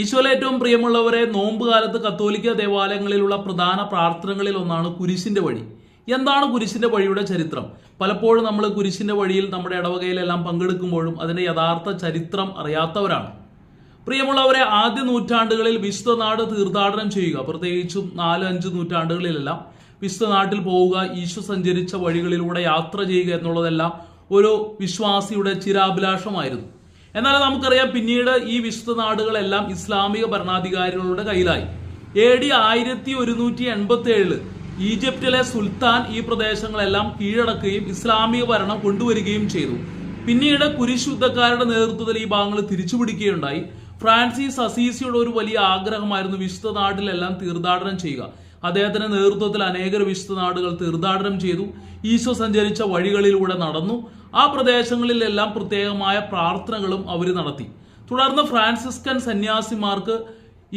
ഈശോയിലെ ഏറ്റവും പ്രിയമുള്ളവരെ നോമ്പ് കാലത്ത് കത്തോലിക്ക ദേവാലയങ്ങളിലുള്ള പ്രധാന പ്രാർത്ഥനകളിൽ ഒന്നാണ് കുരിശിന്റെ വഴി. എന്താണ് കുരിശിന്റെ വഴിയുടെ ചരിത്രം? പലപ്പോഴും നമ്മൾ കുരിശിന്റെ വഴിയിൽ നമ്മുടെ ഇടവകയിലെല്ലാം പങ്കെടുക്കുമ്പോഴും അതിന്റെ യഥാർത്ഥ ചരിത്രം അറിയാത്തവരാണ്. പ്രിയമുള്ളവരെ ആദ്യ നൂറ്റാണ്ടുകളിൽ വിശ്വനാട് നാട് തീർത്ഥാടനം ചെയ്യുക. പ്രത്യേകിച്ചും നാല് അഞ്ച് നൂറ്റാണ്ടുകളിലെല്ലാം വിശ്വനാട്ടിൽ പോവുക ഈശോ സഞ്ചരിച്ച വഴികളിലൂടെ യാത്ര ചെയ്യുക എന്നുള്ളതെല്ലാം ഒരു വിശ്വാസിയുടെ ചിരാഭിലാഷമായിരുന്നു. എന്നാൽ നമുക്കറിയാം പിന്നീട് ഈ വിശുദ്ധ നാടുകളെല്ലാം ഇസ്ലാമിക ഭരണാധികാരികളുടെ കയ്യിലായി. എ ഡി ആയിരത്തി ഒരുന്നൂറ്റി എൺപത്തി ഏഴിൽ ഈജിപ്തിലെ സുൽത്താൻ ഈ പ്രദേശങ്ങളെല്ലാം കീഴടക്കുകയും ഇസ്ലാമിക ഭരണം കൊണ്ടുവരികയും ചെയ്തു. പിന്നീട് കുരിശുദ്ധക്കാരുടെ നേതൃത്വത്തിൽ ഈ ഭാഗങ്ങൾ തിരിച്ചുപിടിക്കുകയുണ്ടായി. ഫ്രാൻസിസ് അസീസിയുടെ ഒരു വലിയ ആഗ്രഹമായിരുന്നു വിശുദ്ധ നാട്ടിലെല്ലാം തീർത്ഥാടനം ചെയ്യുക. അദ്ദേഹത്തിന്റെ നേതൃത്വത്തിൽ അനേകർ വിശുദ്ധ നാടുകൾ തീർത്ഥാടനം ചെയ്തു. ഈശോ സഞ്ചരിച്ച വഴികളിലൂടെ നടന്നു. ആ പ്രദേശങ്ങളിലെല്ലാം പ്രത്യേകമായ പ്രാർത്ഥനകളും അവർ നടത്തി. തുടർന്ന് ഫ്രാൻസിസ്കൻ സന്യാസിമാർക്ക്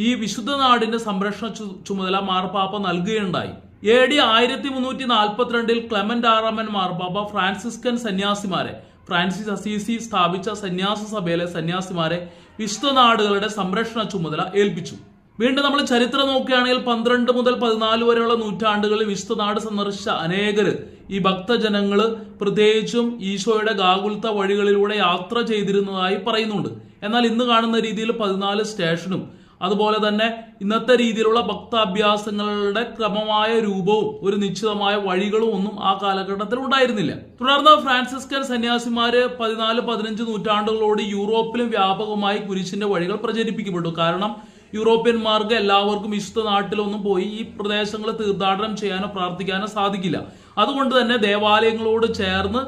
ഈ വിശുദ്ധ നാടിന്റെ സംരക്ഷണ ചുമതല മാർപ്പാപ്പ നൽകുകയുണ്ടായി. എ ഡി ആയിരത്തി മുന്നൂറ്റി നാൽപ്പത്തിരണ്ടിൽ ക്ലെമന്റ് ആറാമൻ മാർപ്പാപ്പ ഫ്രാൻസിസ്കൻ സന്യാസിമാരെ ഫ്രാൻസിസ് അസീസി സ്ഥാപിച്ച സന്യാസ സഭയിലെ സന്യാസിമാരെ വിശുദ്ധ നാടുകളുടെ സംരക്ഷണ ചുമതല ഏൽപ്പിച്ചു. വീണ്ടും നമ്മൾ ചരിത്രം നോക്കുകയാണെങ്കിൽ പന്ത്രണ്ട് മുതൽ പതിനാല് വരെയുള്ള നൂറ്റാണ്ടുകളിൽ വിശുദ്ധ നാട് സന്ദർശിച്ച അനേകര് ഈ ഭക്തജനങ്ങൾ പ്രത്യേകിച്ചും ഈശോയുടെ ഗാകുൽത്ത വഴികളിലൂടെ യാത്ര ചെയ്തിരുന്നതായി പറയുന്നുണ്ട്. എന്നാൽ ഇന്ന് കാണുന്ന രീതിയിൽ പതിനാല് സ്റ്റേഷനും അതുപോലെ തന്നെ ഇന്നത്തെ രീതിയിലുള്ള ഭക്താഭ്യാസങ്ങളുടെ ക്രമമായ രൂപവും ഒരു നിശ്ചിതമായ വഴികളും ഒന്നും ആ കാലഘട്ടത്തിൽ ഉണ്ടായിരുന്നില്ല. തുടർന്ന് ഫ്രാൻസിസ്കൻ സന്യാസിമാര് പതിനാല് പതിനഞ്ച് നൂറ്റാണ്ടുകളോട് യൂറോപ്പിലും വ്യാപകമായി കുരിശിന്റെ വഴികൾ പ്രചരിപ്പിക്കപ്പെട്ടു. കാരണം യൂറോപ്യന്മാർക്ക് എല്ലാവർക്കും വിശുദ്ധ നാട്ടിലൊന്നും പോയി ഈ പ്രദേശങ്ങൾ തീർത്ഥാടനം ചെയ്യാനോ പ്രാർത്ഥിക്കാനോ സാധിക്കില്ല. അതുകൊണ്ട് തന്നെ ദേവാലയങ്ങളോട് ചേർന്ന്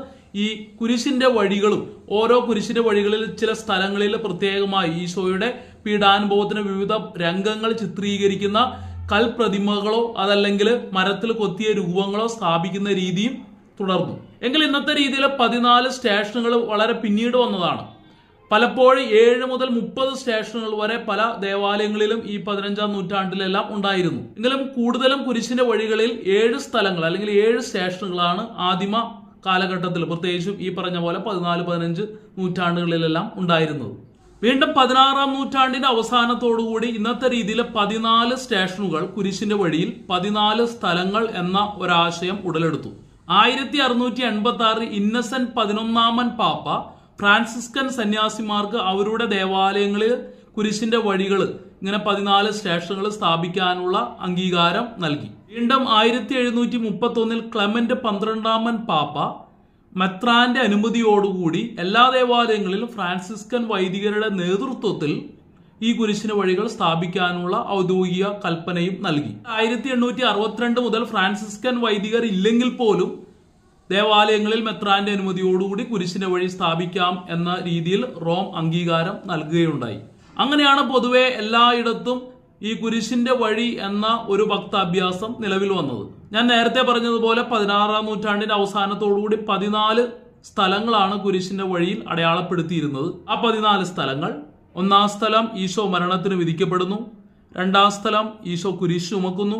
ഈ കുരിശിന്റെ വഴികളും ഓരോ കുരിശിന്റെ വഴികളിൽ ചില സ്ഥലങ്ങളിൽ പ്രത്യേകമായി ഈശോയുടെ പീഡാനുഭവത്തിന് വിവിധ രംഗങ്ങൾ ചിത്രീകരിക്കുന്ന കൽപ്രതിമകളോ അതല്ലെങ്കിൽ മരത്തിൽ കൊത്തിയ രൂപങ്ങളോ സ്ഥാപിക്കുന്ന രീതിയും തുടർന്നു. എങ്കിൽ ഇന്നത്തെ രീതിയിൽ പതിനാല് സ്റ്റേഷനുകൾ വളരെ പിന്നീട് വന്നതാണ്. പലപ്പോഴും ഏഴ് മുതൽ മുപ്പത് സ്റ്റേഷനുകൾ വരെ പല ദേവാലയങ്ങളിലും ഈ പതിനഞ്ചാം നൂറ്റാണ്ടിലെല്ലാം ഉണ്ടായിരുന്നു. എങ്കിലും കൂടുതലും കുരിശിന്റെ വഴികളിൽ ഏഴ് സ്ഥലങ്ങൾ അല്ലെങ്കിൽ ഏഴ് സ്റ്റേഷനുകളാണ് ആദിമ കാലഘട്ടത്തിൽ പ്രത്യേകിച്ചും ഈ പറഞ്ഞ പോലെ പതിനാല് പതിനഞ്ച് നൂറ്റാണ്ടുകളിലെല്ലാം ഉണ്ടായിരുന്നത്. വീണ്ടും പതിനാറാം നൂറ്റാണ്ടിന്റെ അവസാനത്തോടുകൂടി ഇന്നത്തെ രീതിയിൽ പതിനാല് സ്റ്റേഷനുകൾ കുരിശിന്റെ വഴിയിൽ പതിനാല് സ്ഥലങ്ങൾ എന്ന ഒരാശയം ഉടലെടുത്തു. ആയിരത്തി അറുന്നൂറ്റി എൺപത്തി ആറ് ഇന്നസെന്റ് പതിനൊന്നാമൻ പാപ്പ ഫ്രാൻസിസ്കൻ സന്യാസിമാർക്ക് അവരുടെ ദേവാലയങ്ങളിൽ കുരിശിന്റെ വഴികൾ ഇങ്ങനെ പതിനാല് സ്റ്റേഷനുകൾ സ്ഥാപിക്കാനുള്ള അംഗീകാരം നൽകി. വീണ്ടും ആയിരത്തി എഴുന്നൂറ്റി മുപ്പത്തി ഒന്നിൽ ക്ലമന്റ് പന്ത്രണ്ടാമൻ പാപ്പ മെത്രാന്റെ അനുമതിയോടുകൂടി എല്ലാ ദേവാലയങ്ങളിലും ഫ്രാൻസിസ്കൻ വൈദികരുടെ നേതൃത്വത്തിൽ ഈ കുരിശിന് വഴികൾ സ്ഥാപിക്കാനുള്ള ഔദ്യോഗിക കൽപ്പനയും നൽകി. ആയിരത്തി എണ്ണൂറ്റി അറുപത്തിരണ്ട് മുതൽ ഫ്രാൻസിസ്കൻ വൈദികർ ഇല്ലെങ്കിൽ പോലും ദേവാലയങ്ങളിൽ മെത്രാന്റെ അനുമതിയോടുകൂടി കുരിശിന്റെ വഴി സ്ഥാപിക്കാം എന്ന രീതിയിൽ റോം അംഗീകാരം നൽകുകയുണ്ടായി. അങ്ങനെയാണ് പൊതുവെ എല്ലായിടത്തും ഈ കുരിശിന്റെ വഴി എന്ന ഒരു ഭക്താഭ്യാസം നിലവിൽ വന്നത്. ഞാൻ നേരത്തെ പറഞ്ഞതുപോലെ പതിനാറാം നൂറ്റാണ്ടിന്റെ അവസാനത്തോടുകൂടി പതിനാല് സ്ഥലങ്ങളാണ് കുരിശിന്റെ വഴിയിൽ അടയാളപ്പെടുത്തിയിരുന്നത്. ആ പതിനാല് സ്ഥലങ്ങൾ ഒന്നാം സ്ഥലം ഈശോ മരണത്തിന് വിധിക്കപ്പെടുന്നു രണ്ടാം സ്ഥലം ഈശോ കുരിശ് ചുമക്കുന്നു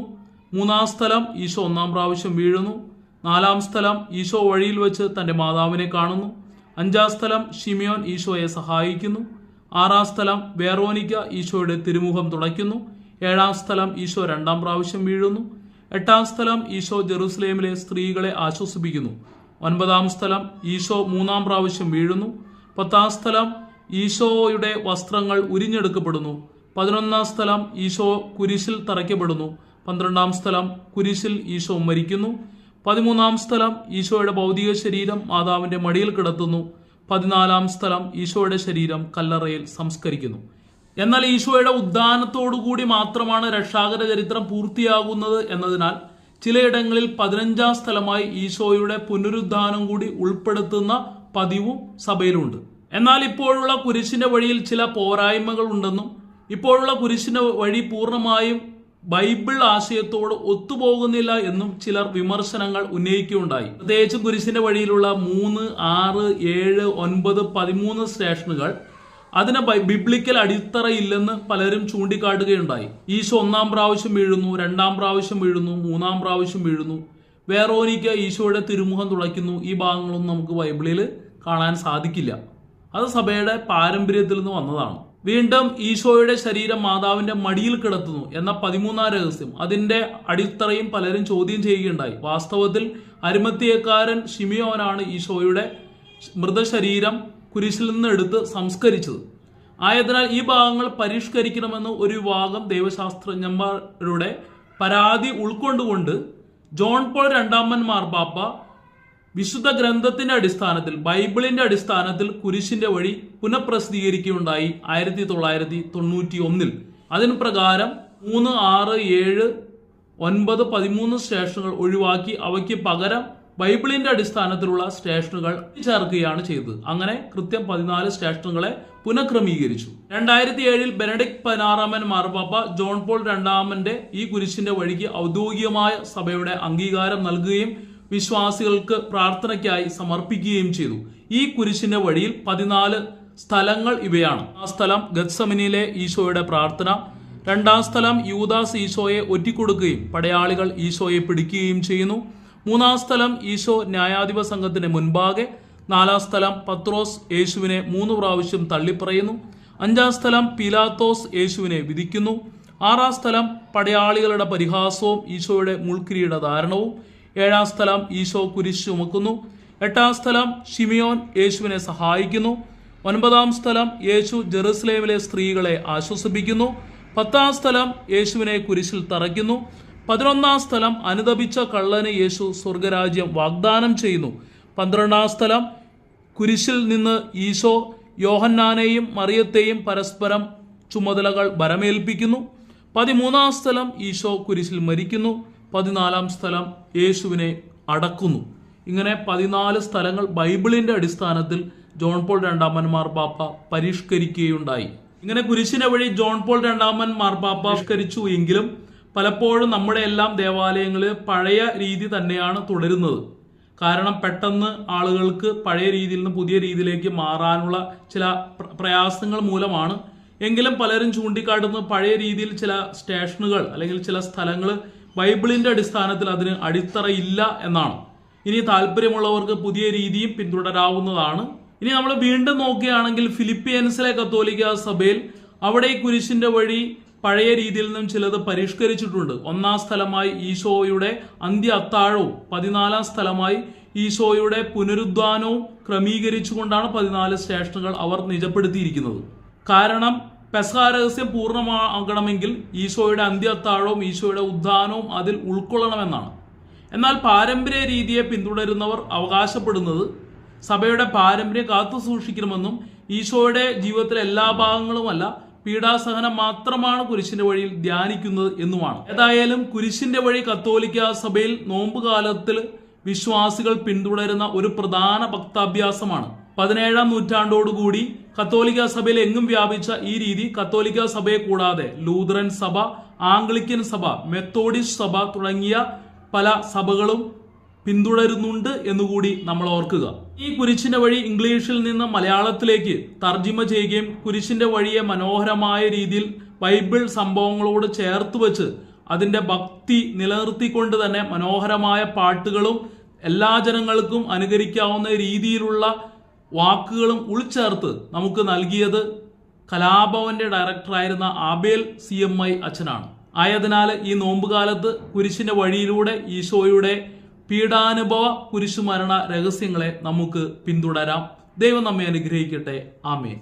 മൂന്നാം സ്ഥലം ഈശോ ഒന്നാം പ്രാവശ്യം വീഴുന്നു നാലാം സ്ഥലം ഈശോ വഴിയിൽ വെച്ച് തന്റെ മാതാവിനെ കാണുന്നു. അഞ്ചാം സ്ഥലം ഷിമിയോൻ ഈശോയെ സഹായിക്കുന്നു. ആറാം സ്ഥലം വേറോനിക്ക ഈശോയുടെ തിരുമുഖം തുടയ്ക്കുന്നു. ഏഴാം സ്ഥലം ഈശോ രണ്ടാം പ്രാവശ്യം വീഴുന്നു. എട്ടാം സ്ഥലം ഈശോ ജെറുസലേമിലെ സ്ത്രീകളെ ആശ്വസിപ്പിക്കുന്നു. ഒൻപതാം സ്ഥലം ഈശോ മൂന്നാം പ്രാവശ്യം വീഴുന്നു. പത്താം സ്ഥലം ഈശോയുടെ വസ്ത്രങ്ങൾ ഉരിഞ്ഞെടുക്കപ്പെടുന്നു. പതിനൊന്നാം സ്ഥലം ഈശോ കുരിശിൽ തറയ്ക്കപ്പെടുന്നു. പന്ത്രണ്ടാം സ്ഥലം കുരിശിൽ ഈശോ മരിക്കുന്നു. പതിമൂന്നാം സ്ഥലം ഈശോയുടെ ഭൗതിക ശരീരം മാതാവിന്റെ മടിയിൽ കിടത്തുന്നു. പതിനാലാം സ്ഥലം ഈശോയുടെ ശരീരം കല്ലറയിൽ സംസ്കരിക്കുന്നു. എന്നാൽ ഈശോയുടെ ഉദ്ധാനത്തോടുകൂടി മാത്രമാണ് രക്ഷാകര ചരിത്രം പൂർത്തിയാകുന്നത് എന്നതിനാൽ ചിലയിടങ്ങളിൽ പതിനഞ്ചാം സ്ഥലമായി ഈശോയുടെ പുനരുദ്ധാനം കൂടി ഉൾപ്പെടുത്തുന്ന പതിവും സഭയിലുണ്ട്. എന്നാൽ ഇപ്പോഴുള്ള കുരിശിന്റെ വഴിയിൽ ചില പോരായ്മകൾ ഉണ്ടെന്നും ഇപ്പോഴുള്ള കുരിശിന്റെ വഴി പൂർണമായും ബൈബിൾ ആശയത്തോട് ഒത്തുപോകുന്നില്ല എന്നും ചിലർ വിമർശനങ്ങൾ ഉന്നയിക്കുകയുണ്ടായി. പ്രത്യേകിച്ച് കുരിശിന്റെ വഴിയിലുള്ള മൂന്ന് ആറ് ഏഴ് ഒൻപത് പതിമൂന്ന് സ്റ്റേഷനുകൾ അതിന് ബിബ്ലിക്കൽ അടിത്തറയില്ലെന്ന് പലരും ചൂണ്ടിക്കാട്ടുകയുണ്ടായി. ഈശോ ഒന്നാം പ്രാവശ്യം വീഴുന്നു രണ്ടാം പ്രാവശ്യം വീഴുന്നു മൂന്നാം പ്രാവശ്യം വീഴുന്നു. വേറോനിക്ക് ഈശോയുടെ തിരുമുഖം തുളയ്ക്കുന്നു. ഈ ഭാഗങ്ങളൊന്നും നമുക്ക് ബൈബിളിൽ കാണാൻ സാധിക്കില്ല. അത് സഭയുടെ പാരമ്പര്യത്തിൽ നിന്ന് വന്നതാണ്. വീണ്ടും ഈശോയുടെ ശരീരം മാതാവിന്റെ മടിയിൽ കിടത്തുന്നു എന്ന പതിമൂന്നാം രഹസ്യം. അതിന്റെ അടിത്തറയും പലരും ചോദ്യം ചെയ്യുകയുണ്ടായി. വാസ്തവത്തിൽ അരിമത്തിയക്കാരൻ ഷിമിയോനാണ് ഈശോയുടെ മൃതശരീരം കുരിശിൽ നിന്ന് എടുത്ത് സംസ്കരിച്ചത്. ആയതിനാൽ ഈ ഭാഗങ്ങൾ പരിഷ്കരിക്കണമെന്ന് ഒരു വിഭാഗം ദൈവശാസ്ത്രജ്ഞന്മാരുടെ പരാതി ഉൾക്കൊണ്ടുകൊണ്ട് ജോൺ പോൾ രണ്ടാമൻ മാർപ്പാപ്പ വിശുദ്ധ ഗ്രന്ഥത്തിന്റെ അടിസ്ഥാനത്തിൽ ബൈബിളിന്റെ അടിസ്ഥാനത്തിൽ കുരിശിന്റെ വഴി പുനഃപ്രസിദ്ധീകരിക്കുകയുണ്ടായി ആയിരത്തി തൊള്ളായിരത്തി തൊണ്ണൂറ്റി ഒന്നിൽ അതിന് പ്രകാരം മൂന്ന് ആറ് ഏഴ് ഒൻപത് പതിമൂന്ന് സ്റ്റേഷനുകൾ ഒഴിവാക്കി അവയ്ക്ക് പകരം ബൈബിളിന്റെ അടിസ്ഥാനത്തിലുള്ള സ്റ്റേഷനുകൾ ചേർക്കുകയാണ് ചെയ്തത്. അങ്ങനെ കൃത്യം പതിനാല് സ്റ്റേഷനുകളെ പുനഃക്രമീകരിച്ചു. രണ്ടായിരത്തി ഏഴിൽ ബെനഡിക് പതിനാറാമൻ മാർപ്പാപ്പ ജോൺ പോൾ രണ്ടാമന്റെ ഈ കുരിശിന്റെ വഴിക്ക് ഔദ്യോഗികമായ സഭയുടെ അംഗീകാരം നൽകുകയും വിശ്വാസികൾക്ക് പ്രാർത്ഥനയ്ക്കായി സമർപ്പിക്കുകയും ചെയ്തു. ഈ കുരിശിന്റെ വഴിയിൽ പതിനാല് സ്ഥലങ്ങൾ ഇവയാണ്. ആ സ്ഥലം ഗത്സമിനിലെ ഈശോയുടെ പ്രാർത്ഥന. രണ്ടാം സ്ഥലം യൂദാസ് ഈശോയെ ഒറ്റിക്കൊടുക്കുകയും പടയാളികൾ ഈശോയെ പിടിക്കുകയും ചെയ്യുന്നു. മൂന്നാം സ്ഥലം ഈശോ ന്യായാധിപ സംഘത്തിന് മുൻപാകെ. നാലാം സ്ഥലം പത്രോസ് യേശുവിനെ മൂന്ന് പ്രാവശ്യം തള്ളിപ്പറയുന്നു. അഞ്ചാം സ്ഥലം പീലാത്തോസ് യേശുവിനെ വിധിക്കുന്നു. ആറാം സ്ഥലം പടയാളികളുടെ പരിഹാസവും ഈശോയുടെ മുൾക്കിരീട ധാരണവും ഏഴാം സ്ഥലം ഈശോ കുരിശ് ചുമക്കുന്നു എട്ടാം സ്ഥലം ഷിമിയോൻ യേശുവിനെ സഹായിക്കുന്നു. ഒൻപതാം സ്ഥലം യേശു ജെറുസലേമിലെ സ്ത്രീകളെ ആശ്വസിപ്പിക്കുന്നു. പത്താം സ്ഥലം യേശുവിനെ കുരിശിൽ തറയ്ക്കുന്നു. പതിനൊന്നാം സ്ഥലം അനുദപിച്ച കള്ളന് യേശു സ്വർഗരാജ്യം വാഗ്ദാനം ചെയ്യുന്നു. പന്ത്രണ്ടാം സ്ഥലം കുരിശിൽ നിന്ന് ഈശോ യോഹന്നാനെയും മറിയത്തെയും പരസ്പരം ചുമതലകൾ ബരമേൽപ്പിക്കുന്നു പതിമൂന്നാം സ്ഥലം ഈശോ കുരിശിൽ മരിക്കുന്നു. പതിനാലാം സ്ഥലം യേശുവിനെ അടക്കുന്നു. ഇങ്ങനെ പതിനാല് സ്ഥലങ്ങൾ ബൈബിളിന്റെ അടിസ്ഥാനത്തിൽ ജോൺ പോൾ രണ്ടാമൻ മാർപ്പാപ്പ പരിഷ്കരിക്കുകയുണ്ടായി. ഇങ്ങനെ കുരിശിനെ വഴി ജോൺ പോൾ രണ്ടാമൻ മാർപ്പാപ്പ പരിഷ്കരിച്ചു എങ്കിലും പലപ്പോഴും നമ്മുടെ എല്ലാം ദേവാലയങ്ങളിൽ പഴയ രീതി തന്നെയാണ് തുടരുന്നത്. കാരണം പെട്ടെന്ന് ആളുകൾക്ക് പഴയ രീതിയിൽ നിന്ന് പുതിയ രീതിയിലേക്ക് മാറാനുള്ള ചില പ്ര- പ്രയാസങ്ങൾ മൂലമാണ്. എങ്കിലും പലരും ചൂണ്ടിക്കാട്ടുന്നത് പഴയ രീതിയിൽ ചില സ്റ്റേഷനുകൾ അല്ലെങ്കിൽ ചില സ്ഥലങ്ങൾ ബൈബിളിന്റെ അടിസ്ഥാനത്തിൽ അതിന് അടിത്തറയില്ല എന്നാണ്. ഇനി താല്പര്യമുള്ളവർക്ക് പുതിയ രീതിയും പിന്തുടരാവുന്നതാണ്. ഇനി നമ്മൾ വീണ്ടും നോക്കുകയാണെങ്കിൽ ഫിലിപ്പിയൻസിലെ കത്തോലിക്ക സഭയിൽ അവിടെ കുരിശിന്റെ വഴി പഴയ രീതിയിൽ നിന്നും ചിലത് പരിഷ്കരിച്ചിട്ടുണ്ട്. ഒന്നാം സ്ഥലമായി ഈശോയുടെ അന്ത്യ അത്താഴവും പതിനാലാം സ്ഥലമായി ഈശോയുടെ പുനരുദ്ധാനവും ക്രമീകരിച്ചുകൊണ്ടാണ് പതിനാല് സ്റ്റേഷനുകൾ അവർ നിജപ്പെടുത്തിയിരിക്കുന്നത്. കാരണം പെസഹ രഹസ്യം പൂർണമാകണമെങ്കിൽ ഈശോയുടെ അന്ത്യത്താഴവും ഈശോയുടെ ഉദ്ധാനവും അതിൽ ഉൾക്കൊള്ളണമെന്നാണ്. എന്നാൽ പാരമ്പര്യ രീതിയെ പിന്തുടരുന്നവർ അവകാശപ്പെടുന്നത് സഭയുടെ പാരമ്പര്യം കാത്തു സൂക്ഷിക്കണമെന്നും ഈശോയുടെ ജീവിതത്തിലെ എല്ലാ ഭാഗങ്ങളുമല്ല പീഡാസഹനം മാത്രമാണ് കുരിശിന്റെ വഴിയിൽ ധ്യാനിക്കുന്നത് എന്നുമാണ്. ഏതായാലും കുരിശിന്റെ വഴി കത്തോലിക്ക സഭയിൽ നോമ്പുകാലത്തിൽ വിശ്വാസികൾ പിന്തുടരുന്ന ഒരു പ്രധാന ഭക്താഭ്യാസമാണ്. പതിനേഴാം നൂറ്റാണ്ടോടുകൂടി കത്തോലിക്ക സഭയിൽ എങ്ങും വ്യാപിച്ച ഈ രീതി കത്തോലിക്ക സഭയെ കൂടാതെ ലൂതറൻ സഭ ആംഗ്ലിക്കൻ സഭ മെത്തോഡിസ്റ്റ് സഭ തുടങ്ങിയ പല സഭകളും പിന്തുടരുന്നുണ്ട് എന്നുകൂടി നമ്മൾ ഓർക്കുക. ഈ കുരിശിന്റെ വഴി ഇംഗ്ലീഷിൽ നിന്ന് മലയാളത്തിലേക്ക് തർജിമ ചെയ്യുകയും കുരിശിന്റെ വഴിയെ മനോഹരമായ രീതിയിൽ ബൈബിൾ സംഭവങ്ങളോട് ചേർത്ത് വെച്ച് അതിന്റെ ഭക്തി നിലനിർത്തിക്കൊണ്ട് തന്നെ മനോഹരമായ പാട്ടുകളും എല്ലാ ജനങ്ങൾക്കും അനുകരിക്കാവുന്ന രീതിയിലുള്ള വാക്കുകളും ഉൾച്ചേർത്ത് നമുക്ക് നൽകിയത് കലാഭവന്റെ ഡയറക്ടറായിരുന്ന ആബേൽ സി എം ഐ അച്ഛനാണ്. ആയതിനാൽ ഈ നോമ്പുകാലത്ത് കുരിശിന്റെ വഴിയിലൂടെ ഈശോയുടെ പീഡാനുഭവ കുരിശുമരണ രഹസ്യങ്ങളെ നമുക്ക് പിന്തുടരാം. ദൈവം നമ്മെ അനുഗ്രഹിക്കട്ടെ. ആമേ